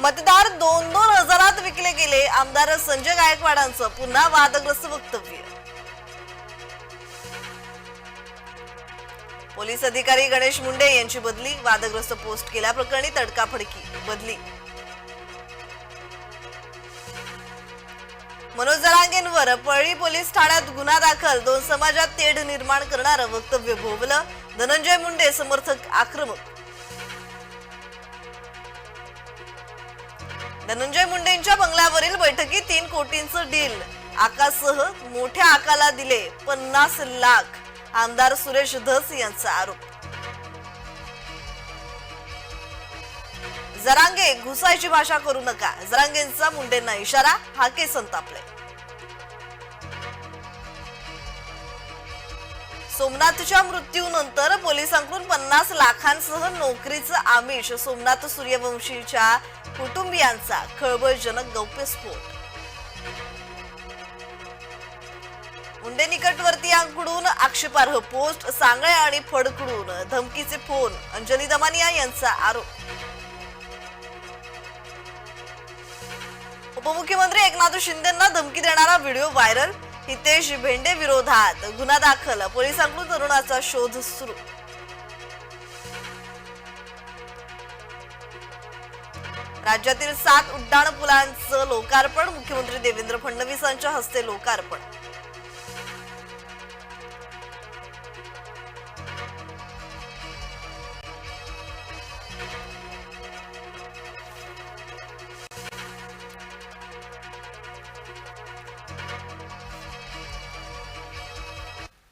मतदार दोन दोन हजारात विकले गेले. आमदार संजय गायकवाडांचं पुन्हा वादग्रस्त वक्तव्य. पोलीस अधिकारी गणेश मुंडे यांची बदली. वादग्रस्त पोस्ट केल्याप्रकरणी तडकाफडकी बदली. मनोज जरांगेंवर पळी पोलीस ठाण्यात गुन्हा दाखल. दोन समाजात तेढ निर्माण करणारं वक्तव्य भोवलं. धनंजय मुंडे समर्थक आक्रमक धनंजय मुंडेंच्या बंगल्यावरील बैठकीत तीन कोटींचं डील. आकासह मोठ्या आकाला दिले पन्नास लाख. आमदार सुरेश धस यांचा आरोप. जरांगे घुसायची भाषा करू नका. जरांगेंचा मुंडेंना इशारा हाके संतापले. सोमनाथच्या मृत्यूनंतर पोलिसांकडून पन्नास लाखांसह नोकरीचं आमिष सोमनाथ सूर्यवंशीच्या कुटुंबियांचा खळबळजनक गौप्यस्फोट मुंडे निकटवर्तीयांकडून आक्षेपार्ह पोस्ट सांगळे आणि फडकडून धमकीचे फोन अंजली दमानिया यांचा आरोप. उपमुख्यमंत्री एकनाथ शिंदेंना धमकी देणारा व्हिडिओ व्हायरल हितेश भेंडे विरोधात गुन्हा दाखल. पोलिसांकडून तरुणाचा शोध सुरू. राज्यातील सात उड्डाण पुलांचं लोकार्पण मुख्यमंत्री देवेंद्र फडणवीसांच्या हस्ते लोकार्पण.